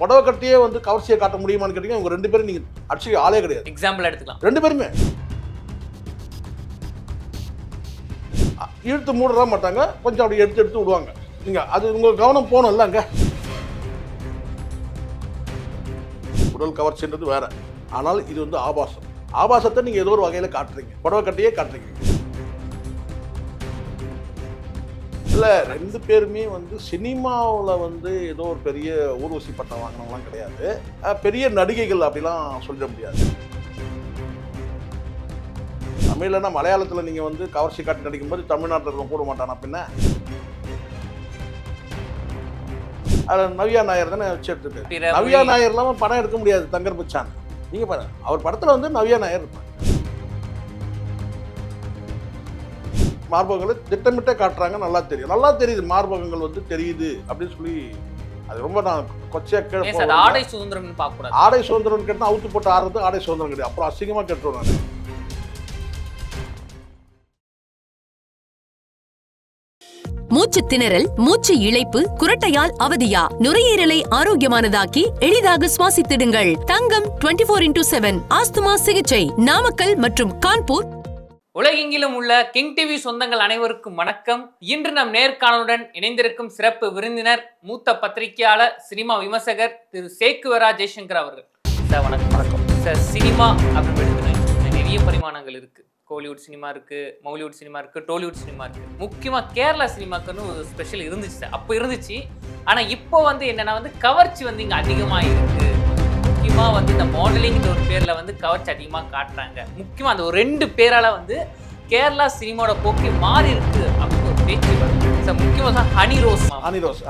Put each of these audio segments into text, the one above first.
புடவை கட்டியே வந்து கவர்ச்சியை காட்ட முடியுமான்னு கேட்டீங்க இவங்க ரெண்டு பேரும் நீங்க அடிச்சு ஆளே கிடையாது. எக்ஸாம்பிள் எடுத்துக்கலாம். ரெண்டு பேருமே. இழுத்து மூடலாம் மாட்டாங்க. கொஞ்சம் அப்படி எடுத்து எடுத்து விடுவாங்க. நீங்க அது உங்க கவனம் போகணும்ல அங்க. உடல் கவர்ச்சின்றது வேற. ஆனால் இது வந்து ஆபாசம். ஆபாசத்தை நீங்க ஏதோ ஒரு வகையில காட்டுறீங்க. புடவை கட்டியே காட்டுறீங்க. இல்ல ரெண்டு பேருமே வந்து சினிமாவில் வந்து ஏதோ ஒரு பெரிய ஊர்வசி பட்டம் வாங்கினவங்களாம் கிடையாது. பெரிய நடிகைகள் அப்படிலாம் சொல்லிட முடியாது. தமிழ்லன்னா மலையாளத்தில் நீங்கள் வந்து கவர்ச்சி காட்டி நடிக்கும்போது தமிழ்நாட்டில் இருக்க கூட மாட்டானா பின்ன? அதில் நவ்யா நாயர் தானே வச்சு பிற நவ்யா நாயர் இல்லாமல் படம் எடுக்க முடியாது தங்கர் பச்சான். நீங்கள் பாருங்க அவர் படத்தில் வந்து நவ்யா நாயர் இருப்பாங்க மார்பகங்களை திட்டமிட்டே காட்டுறாங்க நல்லா தெரியும். நல்லா தெரியுது மார்பகங்கள் வந்து தெரியுது அப்படின்னு சொல்லி அது ரொம்ப நான் கொச்சையா போகல. ஆடை சுதந்திரம்னு பார்க்க கூடாது ஆடை சுதந்திரம் கேட்டால் அவுத்து போட்டு ஆடுறது ஆடை சுதந்திரம் கிடையாது. அப்புறம் அசிங்கமாக கேட்டுருவோம் நான். மூச்சு திணறல் மூச்சு இழைப்பு குரட்டையால் அவதியா? நுரையீரலை ஆரோக்கியமானதாக்கி எளிதாக சுவாசித்திடுங்கள். தங்கம் 24 ஃபோர் இன்டூ செவன் ஆஸ்துமா சிகிச்சை. நாமக்கல் மற்றும் கான்பூர் உலகெங்கிலும் உள்ள கிங் டிவி சொந்தங்கள் அனைவருக்கும் வணக்கம். இன்று நம் நேர்காணலுடன் இணைந்திருக்கும் சிறப்பு விருந்தினர் மூத்த பத்திரிகையாளர் சினிமா விமர்சகர் திரு சேக்குவரா ஜெய்சங்கர் அவர்கள். சார் வணக்கம். வணக்கம். சார் சினிமா அப்படின்னு நிறைய பரிமாணங்கள் இருக்கு. கோலிவுட் சினிமா இருக்கு மௌலிவுட் சினிமா இருக்கு டோலிவுட் சினிமா இருக்கு. முக்கியமா கேரளா சினிமாக்குன்னு ஒரு ஸ்பெஷல் இருந்துச்சு சார். அப்போ இருந்துச்சு. ஆனா இப்போ வந்து என்னன்னா வந்து கவர்ச்சி வந்து இங்க அதிகமா இருக்கு முக்கியமா வந்து இந்த மாடலிங்ன்ற ஒரு பேர்ல வந்து கவர்ச்சி அதிகமா காட்டுறாங்க. முக்கியமா அந்த ஒரு ரெண்டு பேரால வந்து கேரளா சினிமாவோட போக்கே மாறி இருக்கு அப்படின்னு ஒரு பேச்சு வருது. சார் முக்கியமா தான் ஹனி ரோஸ்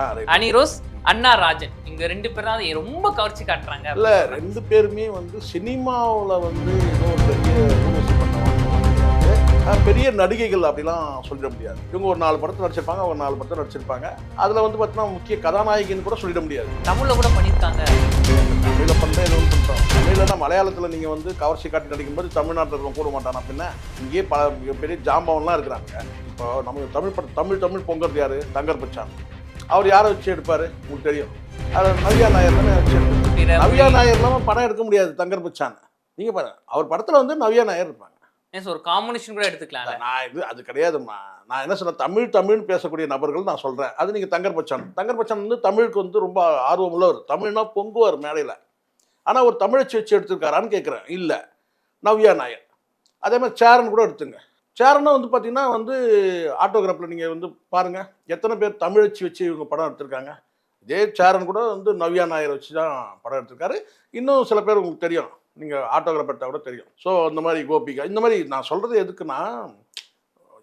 ஆ ரைட் ஹனி ரோஸ் அண்ணா ராஜன். இங்க ரெண்டு பேரும் தான் ரொம்ப கவர்ச்சி காட்டுறாங்க இல்ல ரெண்டு பேருமே வந்து சினிமாவில் வந்து ஏதோ ஒரு பெரிய பெரிய நடிகைகள் அப்படிலாம் சொல்லிட முடியாது. இவங்க ஒரு நாலு படத்தில் நடிச்சிருப்பாங்க அவங்க நாலு படத்தில் நடிச்சிருப்பாங்க. அதில் வந்து பார்த்தீங்கன்னா முக்கிய கதாநாயகின்னு கூட சொல்லிட முடியாது. தமிழ்ல கூட பண்ணியிருக்காங்க தமிழில் பண்ண ஏதோ ஒன்று பண்ணுறோம் தமிழ்லன்னா மலையாளத்தில் நீங்கள் வந்து கவர்ச்சி காட்டி நடிக்கும்போது தமிழ்நாட்டில் இருக்க கூட மாட்டானா? பின்ன இங்கேயே பல மிகப்பெரிய ஜாம்பவன்லாம் இருக்கிறாங்க. இப்போ நமக்கு தமிழ் படம் தமிழ் தமிழ் பொங்கல் யார்? தங்கர் பச்சான். அவர் யாரை வச்சு எடுப்பார்? உங்களுக்கு தெரியும். அது நவ்யா நாயர் தானே வச்சு எடுப்பாரு. நவ்யா நாயர் இல்லாமல் படம் எடுக்க முடியாது தங்கர் பச்சான். நீங்கள் பாருங்க அவர் படத்தில் வந்து நவ்யா நாயர் இருப்பாங்க. சார் ஒரு காம்பினேஷன் கூட எடுத்துக்கலாம்ல நான் இது அது கிடையாதும்மா. நான் என்ன சொல்றேன்? தமிழ் தமிழ்னு பேசக்கூடிய நபர்கள் நான் சொல்கிறேன் அது நீங்கள் தங்கர் பச்சான். தங்கர் பச்சான் வந்து தமிழுக்கு வந்து ரொம்ப ஆர்வம் உள்ளவர் தமிழ்னா பொங்குவார் மேடையில். ஆனால் ஒரு தமிழச்சி வச்சு எடுத்திருக்காரான்னு கேட்குறேன் இல்லை. நவ்யா நாயர். அதே மாதிரி சேரன் கூட எடுத்துங்க. சேரனும் வந்து பார்த்தீங்கன்னா வந்து ஆட்டோகிராஃபில் நீங்கள் வந்து பாருங்கள் எத்தனை பேர் தமிழச்சி வச்சு இவங்க படம் எடுத்திருக்காங்க. இதே சேரன் கூட வந்து நவ்யா நாயர் வச்சு தான் படம் எடுத்திருக்காரு. இன்னும் சில பேர் உங்களுக்கு தெரியும். நீங்கள் ஆட்டோகிராஃப் எடுத்தால் கூட தெரியும். ஸோ இந்த மாதிரி கோபிகா இந்த மாதிரி நான் சொல்கிறது எதுக்குன்னா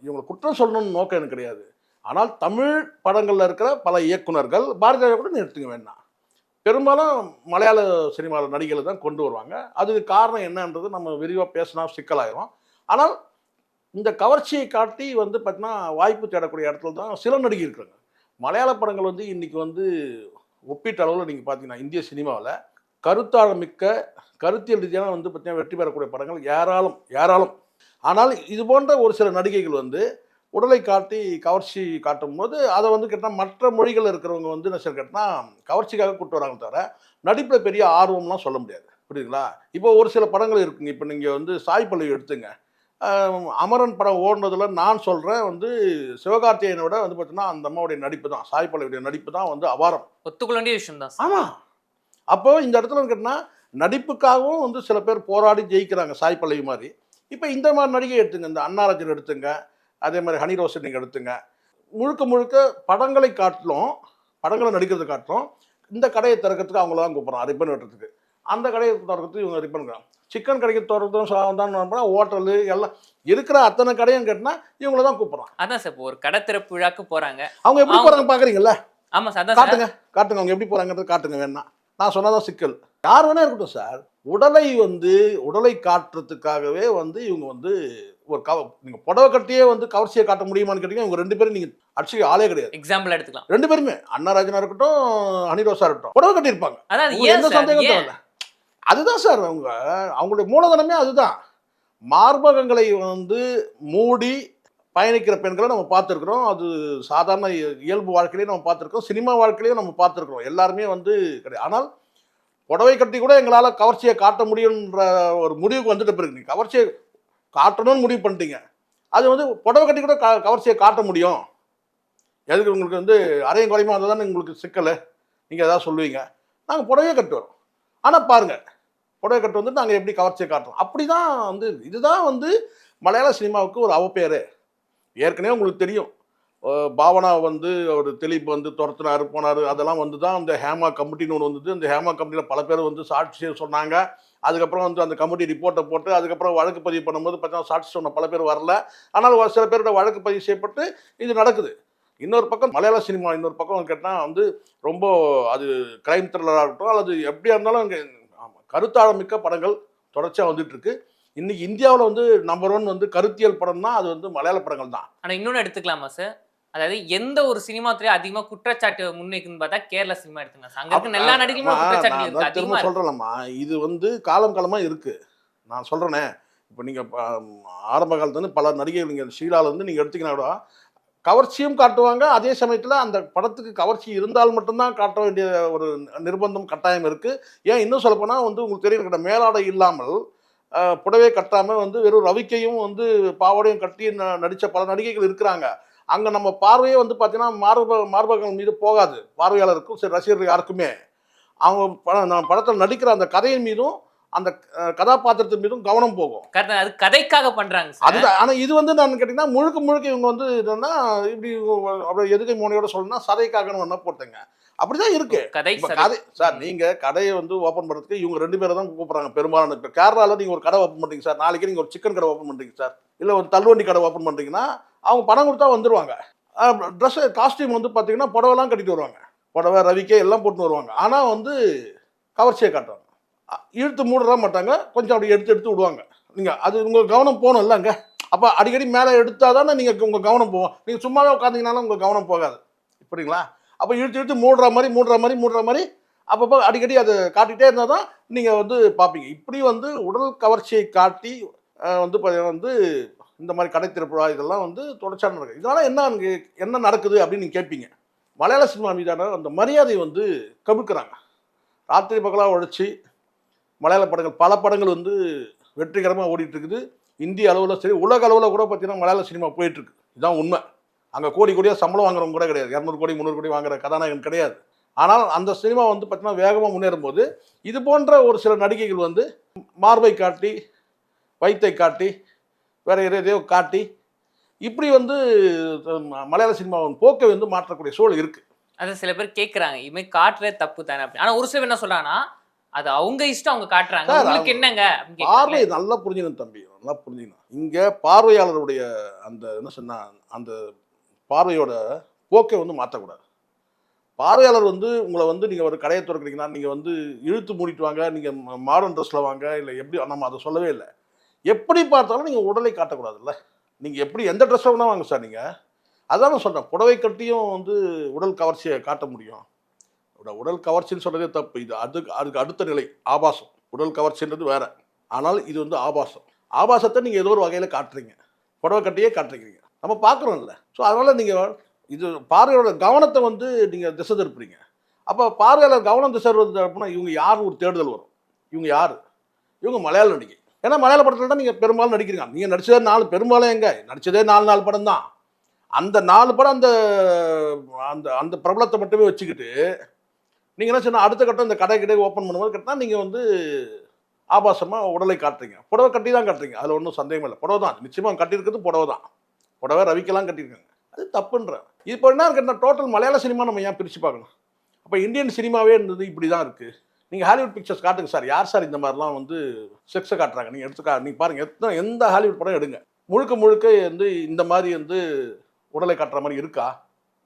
இவங்களை குற்றம் சொல்லணும்னு நோக்கம் எனக்கு கிடையாது. ஆனால் தமிழ் படங்களில் இருக்கிற பல இயக்குனர்கள் பாரதியாரை கூட நிறுத்துங்க வேணாம் பெரும்பாலும் மலையாள சினிமாவில் நடிகளை தான் கொண்டு வருவாங்க. அதுக்கு காரணம் என்னன்றது நம்ம விரிவாக பேசினா சிக்கலாயிரும். ஆனால் இந்த கவர்ச்சியை காட்டி வந்து பார்த்தீங்கன்னா வாய்ப்பு தேடக்கூடிய இடத்துல தான் சில நடிகை இருக்கிறாங்க மலையாள படங்கள் வந்து இன்றைக்கி வந்து ஒப்பீட்டு அளவில் நீங்கள் பார்த்தீங்கன்னா இந்திய சினிமாவில் கருத்தாழமிக்க கருத்தியல் ரீதியான வந்து பார்த்தீங்கன்னா வெற்றி பெறக்கூடிய படங்கள் ஏராளம் ஏராளம். ஆனால் இது போன்ற ஒரு சில நடிகைகள் வந்து உடலை காட்டி கவர்ச்சி காட்டும் போது அதை வந்து கேட்டால் மற்ற மொழிகள் இருக்கிறவங்க வந்து என்ன சார் கேட்டால் கவர்ச்சிக்காக கூட்டு வராங்க தவிர நடிப்பில் பெரிய ஆர்வம்லாம் சொல்ல முடியாது. புரியுதுங்களா? இப்போ ஒரு சில படங்கள் இருக்குங்க. இப்போ நீங்கள் வந்து சாய் பல்லவி எடுத்துங்க. அமரன் படம் ஓடுனதுல நான் சொல்கிறேன் வந்து சிவகார்த்திகேயனை விட வந்து பார்த்தீங்கன்னா அந்த அம்மாவுடைய நடிப்பு தான் சாய் பல்லவியுடைய நடிப்பு தான் வந்து அபாரம். ஒத்துக்கொள்ள வேண்டிய விஷயம் தான் ஆமாம் அப்போ இந்த இடத்துல கேட்டால் நடிப்புக்காகவும் வந்து சில பேர் போராடி ஜெயிக்கிறாங்க சாய் பல்லவி மாதிரி. இப்போ இந்த மாதிரி நடிகை எடுத்துங்க இந்த அன்னாராஜன் எடுத்துங்க அதே மாதிரி ஹனி ரோஷன் நீங்கள் எடுத்துங்க. முழுக்க முழுக்க படங்களை காட்டிலும் படங்களை நடிக்கிறதை காட்டிலும் இந்த கடையை திறக்கிறதுக்கு அவங்கள தான் கூப்பிட்றோம் ரிப்பன் வெட்டுறதுக்கு அந்த கடையை திறக்கிறதுக்கு இவங்க ரிப்பன் சிக்கன் கடைக்கு திறக்கிறதும் தான் ஹோட்டலு எல்லாம் இருக்கிற அத்தனை கடையும் கேட்டினா இவங்கள தான் கூப்பிட்றோம் அதான் சார் இப்போ ஒரு கடை திறப்பு விழாக்கு போறாங்க. அவங்க எப்படி போகிறாங்க பார்க்குறீங்களா ஆமா சார் காட்டுங்க காட்டுங்க அவங்க எப்படி போறாங்கிறது காட்டுங்க வேணா நான் சொன்னதான் சிக்கல். யார் வேணா இருக்கட்டும் சார். உடலை வந்து உடலை காட்டுறதுக்காகவே வந்து இவங்க வந்து ஒரு கவ நீங்க புடவை கட்டியே வந்து கவர்ச்சியை காட்ட முடியுமான்னு கேட்டீங்க இவங்க ரெண்டு பேரும் நீங்க அடிச்சு ஆளே கிடையாது. எக்ஸாம்பிள் எடுத்துக்கலாம். ரெண்டு பேருமே. அண்ணாராஜனா இருக்கட்டும் அனிரோசா இருக்கட்டும். புடவை கட்டியிருப்பாங்க. எந்த சந்தேகம் தேவையில்ல. அதுதான் சார் அவங்க. அவங்களுடைய மூலதனமே அதுதான். மார்பகங்களை வந்து மூடி பயணிக்கிற பெண்களை நம்ம பார்த்துருக்குறோம். அது சாதாரண இயல்பு வாழ்க்கையிலையும் நம்ம பார்த்துருக்கோம் சினிமா வாழ்க்கையிலையும் நம்ம பார்த்துருக்குறோம். எல்லாருமே வந்து கிடையாது. ஆனால் புடவை கட்டி கூட எங்களால் கவர்ச்சியை காட்ட முடியுன்ற ஒரு முடிவுக்கு வந்துட்டு பிறகு நீங்கள் கவர்ச்சியை காட்டணும்னு முடிவு பண்ணிட்டீங்க. அது வந்து புடவை கட்டி கூட க கவர்ச்சியை காட்ட முடியும். எதுக்கு உங்களுக்கு வந்து அரையும் குறையுமா? வந்தால் தானே உங்களுக்கு சிக்கல். நீங்கள் எதாவது சொல்லுவீங்க. நாங்கள் புடவையே கட்டு வரோம் ஆனால் பாருங்கள் புடவை கட்டு வந்து நாங்கள் எப்படி கவர்ச்சியை காட்டுறோம் அப்படி தான் வந்து இதுதான் வந்து மலையாள சினிமாவுக்கு ஒரு அவப்பேரு ஏற்கனவே உங்களுக்கு தெரியும். பாவனா வந்து அவர் தெளிப்பு வந்து துரத்துனாரு போனார். அதெல்லாம் வந்து தான் அந்த ஹேமா கமிட்டின்னு ஒன்று வந்தது. அந்த ஹேமா கமிட்டியில் பல பேர் வந்து சாட்சி சொன்னாங்க. அதுக்கப்புறம் வந்து அந்த கமிட்டி ரிப்போர்ட்டை போட்டு அதுக்கப்புறம் வழக்கு பதிவு பண்ணும்போது பார்த்தீங்கன்னா சாட்சி சொன்ன பல பேர் வரல. ஆனால் ஒரு சில பேரோட வழக்கு பதிவு செய்யப்பட்டு இது நடக்குது. இன்னொரு பக்கம் மலையாள சினிமா இன்னொரு பக்கம் கேட்டால் வந்து ரொம்ப அது கிரைம் த்ரில்லராக இருக்கட்டும் அல்லது எப்படியா இருந்தாலும் அங்கே கருத்தாழமிக்க படங்கள் தொடர்ச்சியாக வந்துட்டு இருக்கு. இன்னைக்கு இந்தியாவில் வந்து நம்பர் ஒன் வந்து கருத்தியல் படம்னா அது வந்து மலையாள படங்கள் தான். ஆனா இன்னொன்னு எடுத்துக்கலாமா சார் அதாவது எந்த ஒரு சினிமா துறையும் அதிகமா குற்றச்சாட்டு முன்வைக்குன்னு பார்த்தா கேரளா சினிமா எடுத்துங்க அங்க இருக்க எல்லா குற்றச்சாட்டு இருக்கு. சொல்றேன்லம்மா. இது வந்து காலம் காலமா இருக்கு. நான் சொல்றேனே. இப்போ நீங்க ப- ஆரம்ப காலத்துல இருந்து பல நடிகைகள் நீங்க ஷீலால இருந்து நீங்க எடுத்தீங்கன்னா கூட கவர்ச்சியும் காட்டுவாங்க. அதே சமயத்துல அந்த படத்துக்கு கவர்ச்சி இருந்தால் மட்டும்தான் காட்ட வேண்டிய ஒரு நிர்பந்தம் கட்டாயம் இருக்கு. ஏன் இன்னும் சொல்ல போனா வந்து உங்களுக்கு தெரியும் மேலாடை இல்லாமல் புடவை கட்டாம வந்து வெறும் ரவிக்கையும் வந்து பாவாடையும் கட்டி ந- நடிச்ச பல நடிகைகள் இருக்கிறாங்க. அங்க நம்ம பார்வையே வந்து பார்த்தீங்கன்னா மார்ப மார்பகங்கள் மீது போகாது. பார்வையாளருக்கும் சரி ரசிகர்கள் யாருக்குமே. அவங்க படம் நான் படத்தில் நடிக்கிற அந்த கதையின் மீதும் அந்த கதாபாத்திரத்தின் மீதும் கவனம் போகும். அது கதைக்காக பண்றாங்க அதுதான் ஆனால் இது வந்து நான் கேட்டிங்கன்னா முழுக்க முழுக்க இவங்க வந்து என்னன்னா இப்படி அப்படியே எதுகை மோனையோட சொல்லணும்னா சதைக்காகன்னு ஒன்றா போட்டேங்க. அப்படிதான் இருக்கு. கதை சரி. கதை சார் நீங்க கடையை வந்து ஓப்பன் பண்றதுக்கு இவங்க ரெண்டு பேரை தான் கூப்பிடுறாங்க. பெரும்பாலான இப்போ கேரளாவில் நீங்க ஒரு கடை ஓப்பன் பண்றீங்க சார். நாளைக்கு நீங்க ஒரு சிக்கன் கடை ஓப்பன் பண்றீங்க சார். இல்ல ஒரு தள்ளுவண்டி கடை ஓப்பன் பண்றீங்கன்னா அவங்க பணம் கொடுத்தா வந்துருவாங்க. ட்ரெஸ் காஸ்டியூம் வந்து பார்த்தீங்கன்னா புடவைலாம் கட்டிட்டு வருவாங்க. புடவை ரவிக்கே எல்லாம் போட்டு வருவாங்க. ஆனால் வந்து கவர்ச்சியை காட்டுவாங்க இழுத்து மூடலாம் மாட்டாங்க. கொஞ்சம் அப்படி எடுத்து எடுத்து விடுவாங்க. நீங்கள் அது உங்கள் கவனம் போகணும்ல அங்கே. அப்போ அடிக்கடி மேலே எடுத்தால் தானே நீங்கள் உங்கள் கவனம் போகும். நீங்கள் சும்மாவே உட்காந்தீங்கனாலும் உங்கள் கவனம் போகாது. இப்படிங்களா அப்போ இழுத்து இழுத்து மூடுற மாதிரி மூடுற மாதிரி மூடுற மாதிரி அப்பப்போ அடிக்கடி அதை காட்டிகிட்டே இருந்தால் தான் நீங்கள் வந்து பார்ப்பீங்க இப்படி வந்து உடல் கவர்ச்சியை காட்டி வந்து வந்து இந்த மாதிரி கடை திருப்புழா இதெல்லாம் வந்து தொடர்ச்சியாக நடக்குது. இதனால் என்ன அங்கே என்ன நடக்குது அப்படின்னு நீங்கள் கேட்பீங்க. மலையாள சினிமா மீதான அந்த மரியாதை வந்து கவிழ்க்கிறாங்க. ராத்திரி பகலாக உழைச்சி மலையாள படங்கள் பல படங்கள் வந்து வெற்றிகரமாக ஓடிட்டுருக்குது இந்திய அளவில் சரி உலக அளவில் கூட பார்த்தீங்கன்னா மலையாள சினிமா போயிட்டுருக்கு இதுதான் உண்மை. அங்கே கோடி கோடியாக சம்பளம் வாங்குறவங்க கூட கிடையாது. இரநூறு கோடி முந்நூறு கோடி வாங்குற கதாநாயகன் கிடையாது. ஆனால் அந்த சினிமா வந்து பார்த்தீங்கன்னா வேகமாக முன்னேறும் போது இது போன்ற ஒரு சில நடிகைகள் வந்து மார்பை காட்டி வயித்தை காட்டி வேற எதையோ காட்டி இப்படி வந்து மலையாள சினிமாவின் போக்கை வந்து மாற்றக்கூடிய சூழல் இருக்கு. அது சில பேர் கேக்குறாங்க. இதுமாதிரி காட்டுறது தப்பு தானே அப்படி. ஆனா ஒரு சில பேர் என்ன சொல்றாங்கன்னா அது அவங்க இஷ்டம் அவங்க காட்டுறாங்க. உங்களுக்கு என்னங்க பார்வை. நல்லா புரிஞ்சுக்கணும் தம்பி. நல்லா புரிஞ்சுக்கணும். இங்க பார்வையாளருடைய அந்த என்ன சொன்னா அந்த பார்வையோட போக்கை வந்து மாற்றக்கூடாது. பார்வையாளர் வந்து உங்களை வந்து நீங்கள் ஒரு கடையை திறக்கிறீங்கன்னா நீங்கள் வந்து இழுத்து மூடிட்டு வாங்க நீங்கள் மாடர்ன் ட்ரெஸ்ஸில் வாங்க இல்லை எப்படி நம்ம அதை சொல்லவே இல்லை. எப்படி பார்த்தாலும் நீங்கள் உடலை காட்டக்கூடாதுல்ல. நீங்கள் எப்படி எந்த ட்ரெஸ்ஸை வேணால் வாங்க சார் நீங்கள் அதான் நான் சொல்கிறேன் புடவை கட்டியும் வந்து உடல் கவர்ச்சியை காட்ட முடியும். உடல் கவர்ச்சின்னு சொல்கிறதே தப்பு. இது அதுக்கு அதுக்கு அடுத்த நிலை ஆபாசம். உடல் கவர்ச்சின்றது வேறு. ஆனால் இது வந்து ஆபாசம். ஆபாசத்தை நீங்கள் ஏதோ ஒரு வகையில் காட்டுறீங்க. புடவை கட்டியே காட்டுறீங்க. நம்ம பார்க்குறோம்ல ஸோ அதனால் நீங்கள் இது பார்வையோட கவனத்தை வந்து நீங்கள் திசை திருப்புறீங்க. அப்போ பார்வையாளர் கவனம் திசை திருப்புனா இவங்க யார்? ஒரு தேடுதல் வரும். இவங்க யார்? இவங்க மலையாள நடிகை. ஏன்னா மலையாள படத்தில் தான் நீங்கள் பெரும்பாலும் நடிக்கிறீங்க. நீங்கள் நடித்ததே நாலு பெரும்பாலும் எங்க? நடித்ததே நாலு நாலு படம் தான். அந்த நாலு படம் அந்த அந்த அந்த பிரபலத்தை மட்டுமே வச்சுக்கிட்டு நீங்கள் என்ன சொன்னால் அடுத்த கட்டம் இந்த கடை கடை ஓப்பன் பண்ணும்போது கட்டினா நீங்கள் வந்து ஆபாசமாக உடலை காட்டுறீங்க. புடவை கட்டி தான் காட்டுறீங்க. அதில் ஒன்றும் சந்தேகம் இல்லை. புடவை தான். நிச்சயமாக கட்டியிருக்கிறது புடவை தான். புடவை ரவிக்கெல்லாம் கட்டியிருக்காங்க. அது தப்புன்றேன் இப்போ என்ன இருக்குன்னா டோட்டல் மலையாள சினிமா நம்ம ஏன் பிரித்து பார்க்கணும்? அப்போ இந்தியன் சினிமாவே இருந்தது இப்படி தான் இருக்குது நீங்கள் ஹாலிவுட் பிக்சர்ஸ் காட்டுங்க சார். யார் சார் இந்த மாதிரிலாம் வந்து செக்ஸை காட்டுறாங்க? நீங்கள் எடுத்துக்கா நீங்கள் பாருங்கள் எத்தனை எந்த ஹாலிவுட் படம் எடுங்க. முழுக்க முழுக்க வந்து இந்த மாதிரி வந்து உடலை காட்டுற மாதிரி இருக்கா?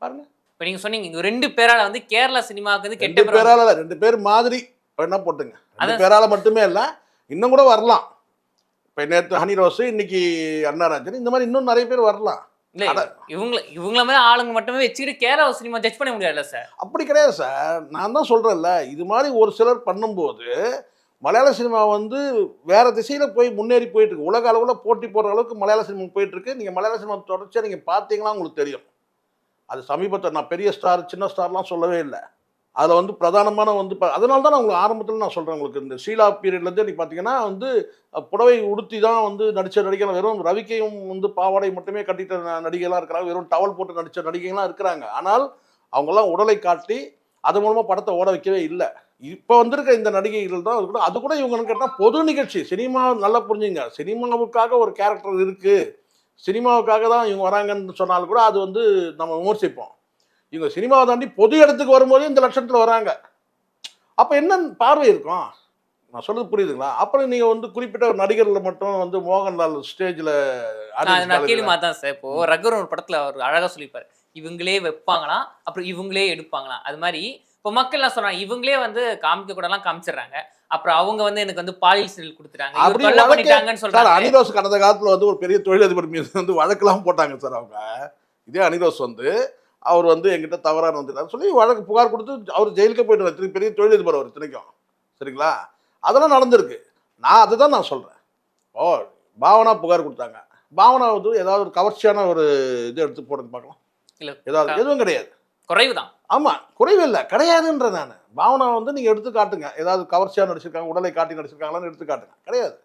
பாருங்க. இப்ப நீங்க சொன்னீங்க இங்க ரெண்டு பேரால வந்து கேரளா சினிமாவுக்கு வந்து கெட்ட ரெண்டு பேர் பேரால ரெண்டு பேர் மாதிரி என்ன போட்டுங்க? ரெண்டு பேரால மட்டுமே இல்ல இன்னும் கூட வரலாம். இப்போ நேற்று ஹனி ரோஸ் இன்னைக்கு அண்ணாராஜன் இந்த மாதிரி இன்னும் நிறைய பேர் வரலாம். இல்ல இவங்கள இவங்கள மாதிரி ஆளுங்க மட்டுமே வச்சுக்கிட்டு கேரளா சினிமா ஜட்ஜ் பண்ண முடியாதுல்ல சார் அப்படி கிடையாது சார் நான் தான் சொல்றேன்ல இது மாதிரி ஒரு சிலர் பண்ணும்போது மலையாள சினிமா வந்து வேற திசையில போய் முன்னேறி போயிட்டு இருக்கு உலக அளவில் போட்டி போடுற அளவுக்கு மலையாள சினிமா போயிட்டு இருக்கு நீங்க மலையாள சினிமா தொடர்ச்சியா நீங்க பார்த்தீங்கன்னா உங்களுக்கு தெரியும். அது சமீபத்தில் நான் பெரிய ஸ்டார் சின்ன ஸ்டார்லாம் சொல்லவே இல்லை. அதில் வந்து பிரதானமான வந்து ப- அதனால தான் நான் உங்களுக்கு ஆரம்பத்தில் நான் சொல்கிறேன் உங்களுக்கு. இந்த ஷீலா பீரியட்லேருந்து நீங்கள் பார்த்தீங்கன்னா வந்து புடவை உடுத்தி தான் வந்து நடித்த நடிகை வெறும் ரவிக்கையும் வந்து பாவாடை மட்டுமே கட்டிட்ட நடிகைலாம் இருக்கிறாங்க. வெறும் டவல் போட்டு நடித்த நடிகைகள்லாம் இருக்கிறாங்க. ஆனால் அவங்கெல்லாம் உடலை காட்டி அது மூலமாக படத்தை ஓட வைக்கவே இல்லை. இப்போ வந்திருக்க இந்த நடிகைகள் தான் அது கூட அது கூட இவங்கன்னு கேட்டால் பொது நிகழ்ச்சி. சினிமா நல்லா புரிஞ்சுங்க. சினிமாவுக்காக ஒரு கேரக்டர் இருக்குது சினிமாவுக்காக தான் இவங்க வராங்கன்னு சொன்னாலும் கூட அது வந்து நம்ம விமர்சிப்போம். இவங்க சினிமாவை தாண்டி பொது இடத்துக்கு வரும்போது இந்த லட்சணத்தில் வராங்க அப்போ என்ன பார்வை இருக்கும்? நான் சொல்றது புரியுதுங்களா? அப்புறம் நீங்கள் வந்து குறிப்பிட்ட ஒரு நடிகர்ல மட்டும் வந்து மோகன்லால் ஸ்டேஜில் நான் கேள்வி மாத்தான் சார். இப்போ ரகுவரன் ஒரு படத்துல அவர் அழகா சொல்லிப்பாரு. இவங்களே வைப்பாங்களாம் அப்புறம் இவங்களே எடுப்பாங்களாம் அது மாதிரி இப்போ மக்கள் என்ன சொல்றாங்க இவங்களே வந்து காமிக்க கூடலாம் காமிச்சிடுறாங்க. அப்புறம் அவங்க வந்து எனக்கு வந்து பாலியல் சிறியல் கொடுத்துட்டாங்க. பண்ணிட்டாங்கன்னு சொல்றாங்க. அனிரோஸ் கடந்த காலத்தில் வந்து ஒரு பெரிய தொழிலதிபர் மீது வந்து வழக்கெல்லாம் போட்டாங்க சார் அவங்க. இதே அனிரோஸ் வந்து அவர் வந்து எங்கிட்ட தவறாக வந்துட்டார் சொல்லி வழக்கு புகார் கொடுத்து அவர் ஜெயிலுக்கே போயிட்டு. திருப்பி பெரிய தொழிலதிபர் அவர் இத்தனைக்கும். சரிங்களா? அதெல்லாம் நடந்திருக்கு. நான் அதுதான் நான் சொல்கிறேன் ஓ பாவனா புகார் கொடுத்தாங்க. பாவனா வந்து ஏதாவது ஒரு கவர்ச்சியான ஒரு இது எடுத்து போடுங்க பார்க்கலாம். இல்ல ஏதாவது எதுவும் கிடையாது. குறைவுதான். ஆமாம் குறைவு இல்லை. கிடையாதுன்ற நான். பாவனா வந்து நீங்கள் எடுத்து காட்டுங்க. ஏதாவது கவர்ச்சியாக நடிச்சிருக்காங்க உடலை காட்டி நடிச்சிருக்காங்களான்னு எடுத்து காட்டுங்க. கிடையாது.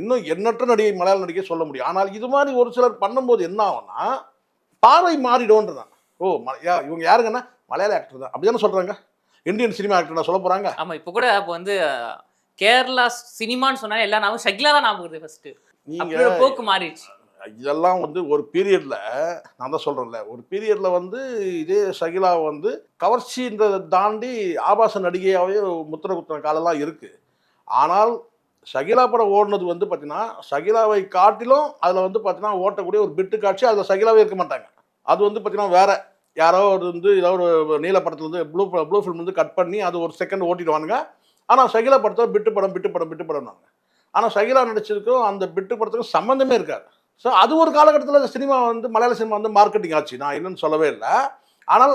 இன்னும் எண்ணற்ற நடிகை மலையாள நடிகை சொல்ல முடியும். ஆனால் இது மாதிரி ஒரு சிலர் பண்ணும்போது என்ன ஆகும்னா பார்வை மாறிடும்ன்றதான் ஓ ம- யா- இவங்க யாருங்கன்னா? மலையாள ஆக்டர் தான். அப்படி தானே சொல்கிறாங்க இந்தியன் சினிமா ஆக்டர் சொல்ல போகிறாங்க ஆமா இப்போ கூட அப்போ வந்து கேரளா சினிமான்னு சொன்னாலே எல்லா நாமும் ஷகிலா தான் ஞாபகம் வருது ஃபர்ஸ்ட் நீங்கள் போக்கு மாறிடுச்சு. இதெல்லாம் வந்து ஒரு பீரியடில் நான் தான் சொல்கிறேன்ல ஒரு பீரியடில் வந்து இதே சகிலா வந்து கவர்ச்சின்றதை தாண்டி ஆபாச நடிகையாகவே முத்திர குத்துன காலம்லாம் இருக்குது ஆனால் சகிலா படம் ஓடினது வந்து பார்த்தீங்கன்னா சகிலாவை காட்டிலும் அதில் வந்து பார்த்தீங்கன்னா ஓட்டக்கூடிய ஒரு பிட்டு காட்சி அதில் சகிலாவே இருக்க மாட்டாங்க. அது வந்து பார்த்தீங்கன்னா வேற யாரோ ஒரு வந்து ஏதோ ஒரு நீல படத்துல வந்து ப்ளூ ப்ளூ ஃபிலிம் வந்து கட் பண்ணி அது ஒரு செகண்ட் ஓட்டிடுவானுங்க. ஆனால் சகிலா படத்தை பிட்டு படம் பிட்டு படம் பிட்டு படம்னாங்க. ஆனால் சகிலா நடிச்சதுக்கும் அந்த பிட்டு படத்துக்கும் சம்மந்தமே இருக்காது. ஸோ அது ஒரு காலகட்டத்தில் சினிமா வந்து மலையாள சினிமா வந்து மார்க்கெட்டிங் ஆச்சு. நான் இல்லைன்னு சொல்லவே இல்லை. ஆனால்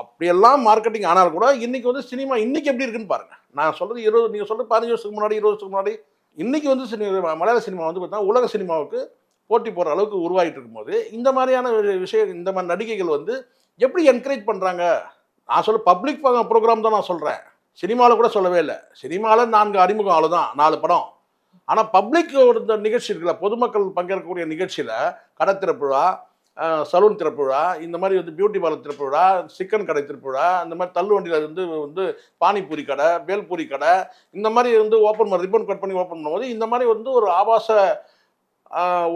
அப்படியெல்லாம் மார்க்கெட்டிங் ஆனால் கூட இன்றைக்கி வந்து சினிமா இன்னைக்கு எப்படி இருக்குன்னு பாருங்கள் நான் சொல்கிறது இருபது நீங்கள் சொல்கிறது பதினஞ்சு வருஷத்துக்கு முன்னாடி இருபது வருஷத்துக்கு முன்னாடி இன்றைக்கி வந்து சினிமா மலையாள சினிமா வந்து பார்த்தீங்கன்னா உலக சினிமாவுக்கு போட்டி போகிற அளவுக்கு உருவாகிட்டு இருக்கும்போது இந்த மாதிரியான விஷயம் இந்த மாதிரி நடிகைகள் வந்து எப்படி என்கரேஜ் பண்ணுறாங்க நான் சொல்ல பப்ளிக் ப்ரோக்ராம் தான் நான் சொல்கிறேன் சினிமாவில் கூட சொல்லவே இல்லை. சினிமாவில் நான்கு அறிமுகம் அவ்வளோதான் நாலு படம். ஆனால் பப்ளிக் ஒரு இந்த நிகழ்ச்சி இருக்குல்ல பொதுமக்கள் பங்கேற்கக்கூடிய நிகழ்ச்சியில் கடை திறப்புழா சலூன் திறப்புழா இந்த மாதிரி வந்து பியூட்டி பார்லர் திறப்புழா சிக்கன் கடை திறப்புழா இந்த மாதிரி தள்ளு வண்டியில் வந்து வந்து பானிபூரி கடை பேல்பூரி கடை இந்த மாதிரி வந்து ஓப்பன் பண்ண ரிப்பன் கட் பண்ணி ஓப்பன் பண்ணும்போது இந்த மாதிரி வந்து ஒரு ஆபாச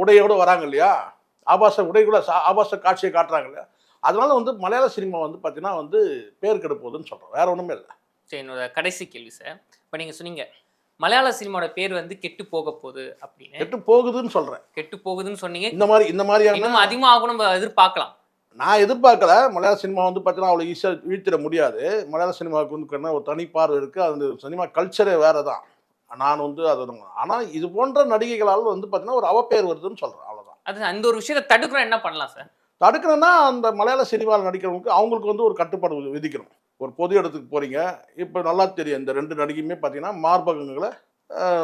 உடையோட வராங்க இல்லையா? ஆபாச உடை கூட சா- ஆபாச காட்சியை காட்டுறாங்க இல்லையா? அதனால வந்து மலையாள சினிமா வந்து பார்த்தீங்கன்னா வந்து பேர் கெட போகுதுன்னு சொல்கிறேன் வேற ஒன்றுமே இல்லை. சரி என்னோட கடைசி கேள்வி சார். இப்போ நீங்க சொன்னீங்க மலையாள சினிமாவோட பேர் வந்து கெட்டு போக போகுது அப்படின்னு. கெட்டு போகுதுன்னு சொல்கிறேன் கெட்டு போகுதுன்னு சொன்னீங்க. இந்த மாதிரி இந்த மாதிரியான இன்னும் அதிகமாகும் நம்ம எதிர்பார்க்கலாம். நான் எதிர்பார்க்கல. மலையாள சினிமா வந்து பார்த்தீங்கன்னா அவ்வளோ ஈஸியாக வீழ்த்திட முடியாது. மலையாள சினிமாவுக்கு வந்து ஒரு தனி பார்வை இருக்குது அந்த சினிமா கல்ச்சரே வேறு தான் நான் வந்து அது ஆனால் இது போன்ற நடிகைகளால் வந்து பார்த்தீங்கன்னா ஒரு அவப்பெயர் வருதுன்னு சொல்கிறேன் அவ்வளோதான் அது அந்த ஒரு விஷயத்தை தடுக்கிறோம் என்ன பண்ணலாம் சார்? தடுக்கணும்னா அந்த மலையாள சினிமாவில் நடிக்கிறவங்களுக்கு அவங்களுக்கு வந்து ஒரு கட்டுப்பாடு விதிக்கணும். ஒரு பொது இடத்துக்கு போகிறீங்க இப்போ நல்லா தெரியும் இந்த ரெண்டு நடிகையுமே பார்த்தீங்கன்னா மார்பகங்களை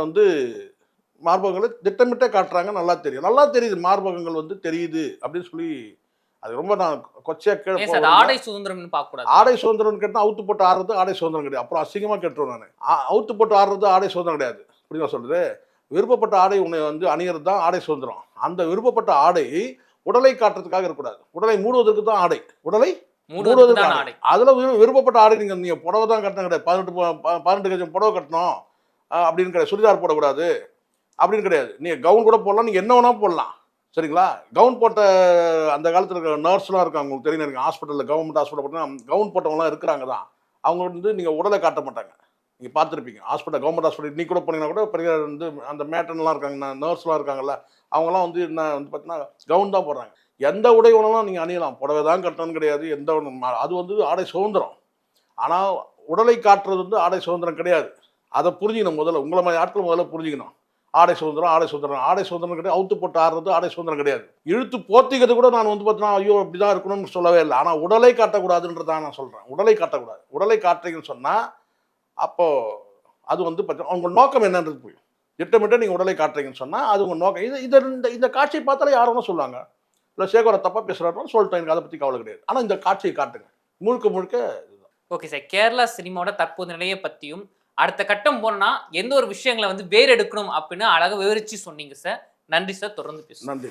வந்து மார்பகங்களை திட்டமிட்டே காட்டுறாங்க நல்லா தெரியும். நல்லா தெரியுது மார்பகங்கள் வந்து தெரியுது அப்படின்னு சொல்லி அது ரொம்ப நான் கொச்சையாக சார் ஆடை சுதந்திரம்னு பார்க்க கூடாது ஆடை சுதந்திரம் கேட்டால் அவுத்து போட்டு ஆடுறது ஆடை சுதந்திரம் கிடையாது. அப்புறம் அசிங்கமாக கேட்டுருவேன் நான். அவுத்து போட்டு ஆடுறது ஆடை சுதந்திரம் கிடையாது. புரியுதா சொல்றது? விருப்பப்பட்ட ஆடை உன்னை வந்து அணியிறது தான் ஆடை சுதந்திரம். அந்த விருப்பப்பட்ட ஆடை உடலை காட்டுறதுக்காக இருக்கக்கூடாது. உடலை மூடுவதற்கு தான் ஆடை. உடலை மூடுவதற்கு தான் ஆடை. அதுல விரு- விருப்பப்பட்ட ஆடை நீங்க நீங்க புடவை தான் கட்டணும் கிடையாது. பதினெட்டு பதினெட்டு கஜம் புடவை கட்டணும். அப்படின்னு கிடையாது. சுடிதார் போடக்கூடாது. அப்படின்னு கிடையாது. நீங்க கவுன் கூட போடலாம். நீங்க என்ன வேணா போடலாம். சரிங்களா? கவுன் போட்ட அந்த காலத்தில் இருக்கிற நர்ஸ்லாம் இருக்காங்க. உங்களுக்கு தெரியும் இருக்கு ஹாஸ்பிட்டலில் கவர்மெண்ட் ஹாஸ்பிட்டல் போட்டால் கவுன் போட்டவங்களாம் இருக்கிறாங்க தான். அவங்க வந்து நீங்கள் உடலை காட்ட மாட்டாங்க. நீங்கள் பார்த்துருப்பீங்க. ஹாஸ்பிட்டல் கவர்மெண்ட் ஹாஸ்பிட்டல் இன்னைக்கு கூட போனீங்கன்னா கூட பெரிய வந்து அந்த மேட்டர்லாம் இருக்காங்க நர்ஸ்லாம் இருக்காங்கல்ல அவங்கலாம் வந்து என்ன வந்து பார்த்தீங்கன்னா கவுன் தான் போடுறாங்க. எந்த உடை வேணாலும் நீங்கள் அணியலாம். புடவை தான் கட்டணும் கிடையாது. எந்த ஒண்ணு மா- அது வந்து ஆடை சுதந்திரம். ஆனால் உடலை காட்டுறது வந்து ஆடை சுதந்திரம் கிடையாது. அதை புரிஞ்சுக்கணும் முதல்ல. உங்களை மாதிரி ஆட்கள் முதல்ல புரிஞ்சுக்கணும். ஆடை சுதந்திரம் ஆடை சுதந்திரம். ஆடை சுதந்திரம் கிடையாது. அவுத்து போட்டு ஆடுறது ஆடை சுதந்திரம் கிடையாது. இழுத்து போத்திக்கிறது கூட நான் வந்து பார்த்தீங்கன்னா ஐயோ இப்படி தான் இருக்கணும்னு சொல்லவே இல்லை. ஆனால் உடலை காட்டக்கூடாதுன்றதான் நான் சொல்கிறேன் உடலை காட்டக்கூடாது. உடலை காட்டுறீங்கன்னு சொன்னால் அப்போது அது வந்து பார்த்தீங்கன்னா உங்கள் நோக்கம் என்னன்றது புரியும். திட்டமிட்டு நீங்கள் உடலை காட்டுறீங்கன்னு சொன்னால் அது உங்கள் நோக்கம். இது இதை இந்த இந்த காட்சியை பார்த்தாலே யாரும் சொல்லுவாங்க. இல்லை சேகோரை தப்பாக பேசுகிறாருன்னு சொல்லிட்டேன். எனக்கு அதை பற்றி கவலை கிடையாது. ஆனால் இந்த காட்சியை காட்டுங்க. முழுக்க முழுக்க இதுதான். Okay sir. கேரளா சினிமாவோட தற்போது நிலையை பற்றியும் அடுத்த கட்டம் போனா எந்த ஒரு விஷயங்களை வந்து வேர் எடுக்கணும் அப்படின்னு அழகா விவரிச்சு சொன்னீங்க சார் நன்றி சார் தொடர்ந்து பேசுவோம். நன்றி.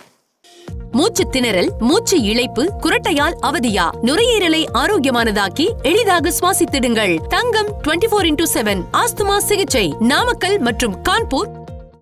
மூச்சு திணறல் மூச்சு இழைப்பு குரட்டையால் அவதியா? நுரையீரலை ஆரோக்கியமானதாக்கி எளிதாக சுவாசித்திடுங்கள். தங்கம் 24 இன்டூ செவன் ஆஸ்துமா சிகிச்சை. நாமக்கல் மற்றும் கான்பூர்.